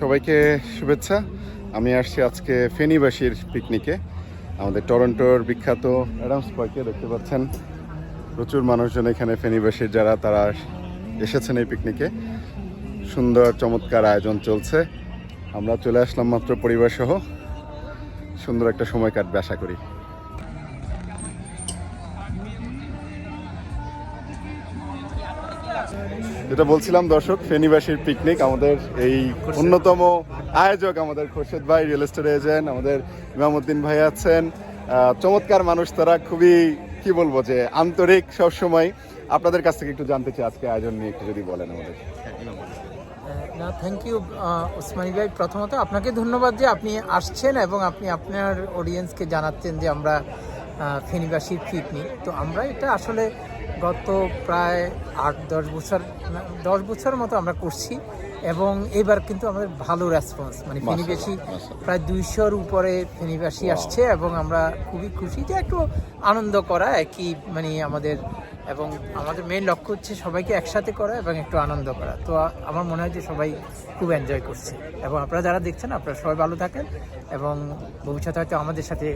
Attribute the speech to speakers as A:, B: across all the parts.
A: সবাইকে শুভেচ্ছা। আমি আসছি আজকে ফেনীবাসীর পিকনিকে। আমাদের টরন্টোর বিখ্যাত অ্যাডামস পার্কে দেখতে পাচ্ছেন। প্রচুর মানুষজন এখানে ফেনীবাসীর যারা, তারা এসেছেন এই পিকনিকে। সুন্দর, চমৎকার আয়োজন চলছে। আমরা চলে আসলাম মাত্র পরিবার সহ সুন্দর একটা সময় কাটবে, আশা করি। যেটা বলছিলাম দর্শক ফেনীবাসীর পিকনিক আমাদের এই অন্যতম আয়োজক আমাদের খোরশেদ ভাই রিয়েল এস্টেট এজেন্ট আমাদের ইমামুদ্দিন ভাই আছেন। চমৎকার মানুষ তারা খুবই কি বলব যে আন্তরিক সবসময়। আপনাদের কাছ থেকে একটু জানতে চাই আজকে আয়োজন নিয়ে একটু যদি বলেন আমাদের।
B: না থ্যাংক ইউ ওসমানী ভাই। প্রথমত আপনাকে ধন্যবাদ যে আপনি আসছেন এবং আপনি আপনার অডিয়েন্সকে জানাচ্ছেন যে আমরা ফেনীবাসীর পিকনিক তো আমরা এটা আসলে গত প্রায় আট দশ বছর দশ বছর মতো আমরা করছি এবং এবার কিন্তু আমাদের ভালো রেসপন্স মানে ফেনীবাসী প্রায় দুইশোর উপরে ফেনীবাসী আসছে এবং আমরা খুবই খুশি যে একটু আনন্দ করা একই মানে আমাদের এবং আমাদের মেন লক্ষ্য হচ্ছে সবাইকে একসাথে করা এবং একটু আনন্দ করা। তো আমার মনে হয় যে সবাই খুব এনজয় করছে। এবং আপনারা যারা দেখছেন আপনারা সবাই ভালো থাকেন এবং ভবিষ্যতে হয়তো আমাদের সাথে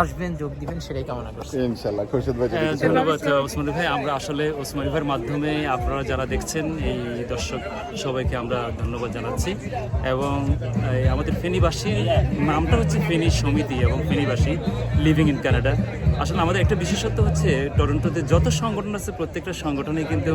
B: আসবেন যোগ দিবেন সেটাই কামনা করছি।
A: ইনশাল্লাহ খোরশেদ ভাই
C: হ্যাঁ। ধন্যবাদ ওসমান ভাই। আমরা আসলে ওসমান ভাইয়ের মাধ্যমে আপনারা যারা দেখছেন এই দর্শক সবাইকে আমরা ধন্যবাদ জানাচ্ছি। এবং আমাদের ফেনীবাসী নামটা হচ্ছে ফেনী সমিতি এবং ফেনীবাসী লিভিং ইন কানাডা আসলে আমাদের একটা বিশেষত্ব হচ্ছে টরন্টোতে যত সংগঠন আছে প্রত্যেকটা সংগঠনে কিন্তু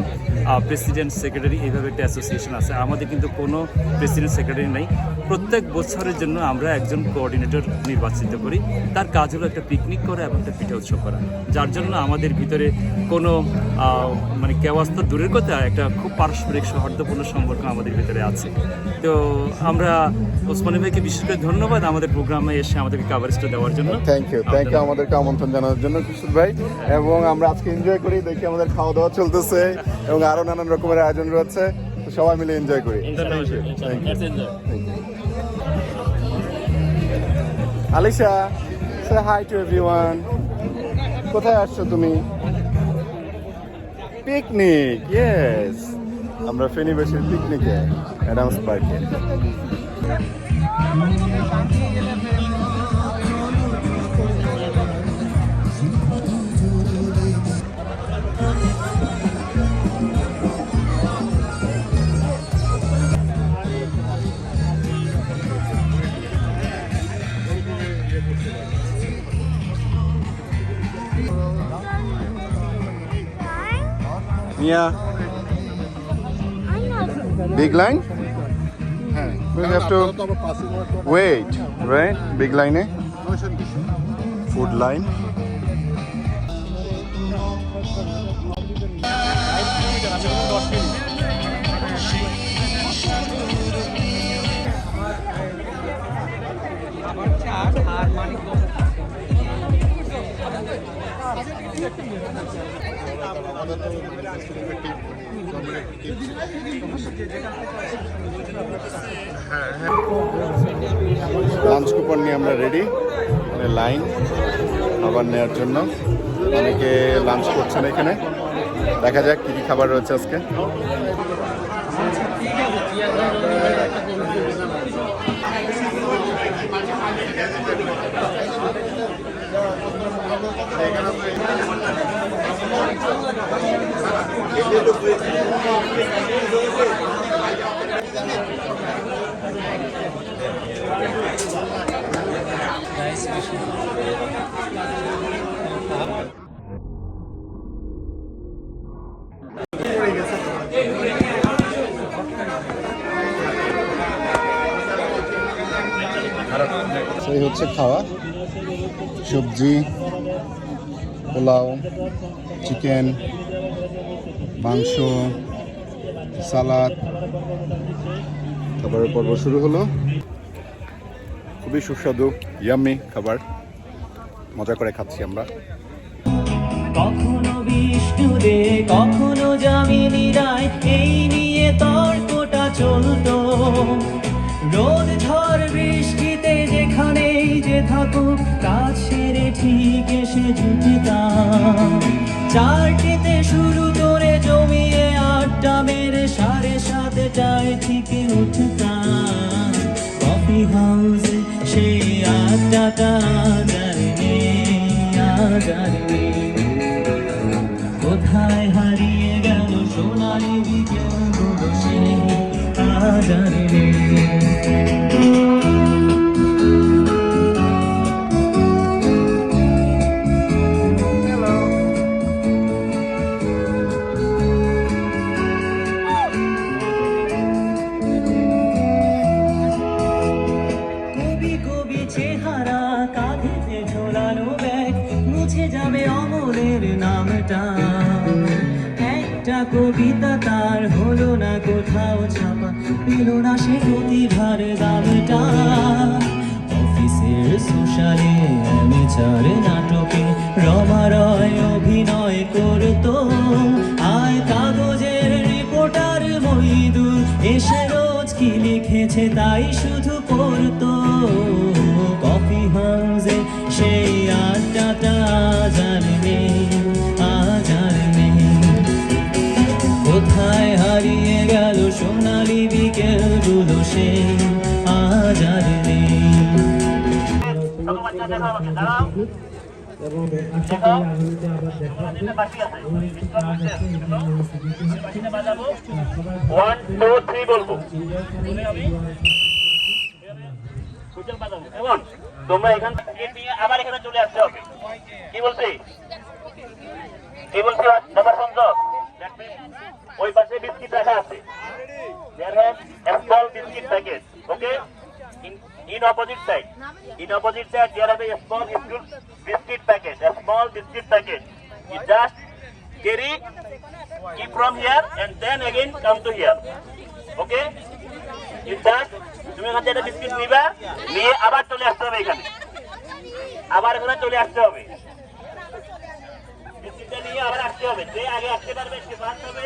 C: প্রেসিডেন্ট সেক্রেটারি এইভাবে একটা অ্যাসোসিয়েশন আছে। আমাদের কিন্তু কোনো প্রেসিডেন্ট সেক্রেটারি নেই। প্রত্যেক বছরের জন্য আমরা একজন কোঅর্ডিনেটর নির্বাচিত করি। তার কাজ হলো একটা পিকনিক করা এবং একটা পিঠা উৎসব করা। যার জন্য আমাদের ভিতরে কোনো মানে কেওয়াজ তো দূরের কথা একটা খুব পারস্পরিক সৌহার্দ্যপূর্ণ সম্পর্ক আমাদের ভিতরে আছে। তো আমরা ওসমানী ভাইকে বিশেষ করে ধন্যবাদ আমাদের প্রোগ্রামে এসে আমাদেরকে কাভারেজটা দেওয়ার জন্য।
A: থ্যাংক ইউ থ্যাংক ইউ আমাদেরকে আমন্ত্রণ জানানোর জন্য খুরশেদ ভাই। এবং আমরা আজকে এনজয় করি দেখি আমাদের খাওয়া দাওয়া চলতেছে এবং আরও নানান রকমের আয়োজন রয়েছে। তো সবাই মিলে এনজয় করি. আলিশা সে হাই টু এভরিওয়ান কোথায় আসছো তুমি? পিকনিক ইয়েস আমরা ফেনীবাসীর পিকনিকে অ্যাডামস পার্কে Mia, big line? We have to wait, right? Big line, eh? Food line. Lunch coupon নিয়ে আমরা রেডি মানে লাইন খাবার নেওয়ার জন্য। অনেকে লাঞ্চ করছেন এখানে। দেখা যাক কি কি খাবার রয়েছে আজকে। সেই হচ্ছে খাওয়া সবজি পোলাও, চিকেন, মাংস, সালাদ। খাবারের পর্ব শুরু হলো। খুবই সুস্বাদু ইয়াম্মি খাবার। মজা করে খাচ্ছি আমরা।
D: কখনো বিষ্ণুদে কখনো যামিনী রায়, এই নিয়ে তর্কটা চলতো। রোদ ঝড় বৃষ্টিতে থাকো কাজ সেরে ঠিক এসে জুটতাম। চারটিতে শুরু করে জমিয়ে আড্ডা মেরে সাড়ে সাথে চায় থেকে উঠতাম। কফি হাউসে সে আড্ডাটা আদার নেই কোথায় হারিয়ে গেল সোনালি বিকেলগুলো সেই কবিতা তার হলো না কোথাও ছাপা। পেল না সে প্রতিভার দামটা অফিসের সোশ্যালে অ্যামেচার নাটকে রমা রয় অভিনয় করতো। আয় কাগজের রিপোর্টার মইদুর এসে রোজ কি লিখেছে তাই শুধু পড়তো। কফি হাউসে সেই আড্ডাটা আজ বিকেলগুলো সেই আজ আর নেই।
E: ওয়ান টু থ্রি বলব। তোমরা এখান থেকে নিয়ে এখানে চলে আসতে হবে। কি বলছি? কি বলছি? ব্যাপার সংযোগ? ওই পাশে বিস্কিট রাখা আছে। There have a small biscuit packet okay in in opposite side in opposite side there have a small biscuit packet a small biscuit packet you just carry keep from here and then again come to here okay you just তুমি এখান থেকে biscuit নিবা নিয়ে আবার চলে আসতে হবে এখানে আবার এখানে চলে আসতে হবে বিস্কিটটা নিয়ে আবার আসতে হবে যে আগে আসতে পারবে সে ফার্স্ট হবে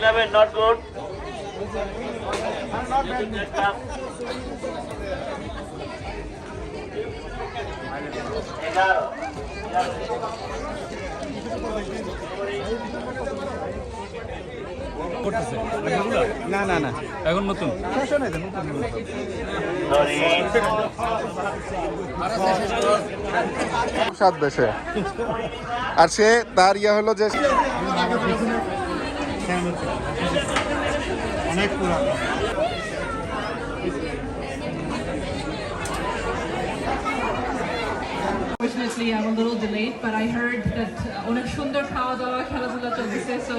E: Eleven, not good. Next up. এগারো
A: না না না।
C: এখন নতুন?
A: সাত দেশে। আর সে তার ইয়া হলো যে
F: Unfortunately, I'm a little delayed, but I heard that uh, অনেক সুন্দর খাওয়া দাওয়া খেলাধুলা চলতেছে so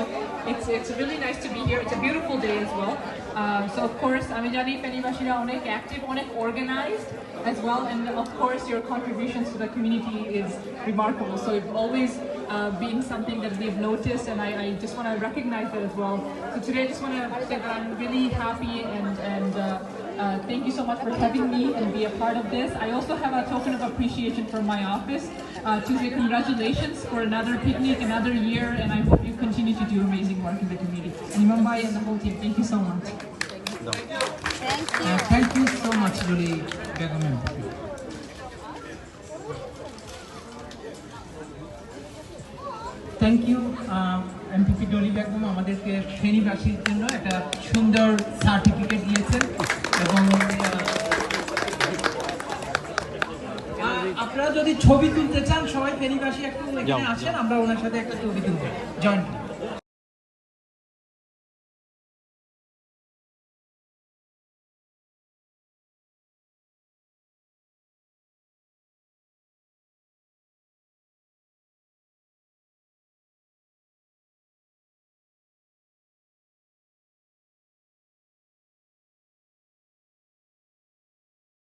F: it's it's really nice to be here. It's a beautiful day as well. Um, so of course, আমি জানি ফেনীবাসীরা অনেক active, অনেক organized as well, and of course your contributions to the community is remarkable. So you've always uh, been something that we've noticed, and I, I just want to recognize that as well. So today, I just want to say that I'm really happy and and. Uh, uh, thank you so much for having me and be a part of this. I also have a token of appreciation from my office uh, to say congratulations for another picnic, another year, and I hope you continue to do amazing work in the community. And Mumbai and the whole team, thank you so much. Thank you.
B: Uh, thank you so much, Julie Begum. Thank you. Uh, MPP Dolly Begum আমাদেরকে ফেনীবাসীর জন্য একটা সুন্দর certificate দিয়েছেন এবং আপনারা যদি ছবি তুলতে চান সবাই ফেনীবাসী একটু এখানে আসেন আমরা ওনার সাথে একটা ছবি তুলবো। জয়েন্ট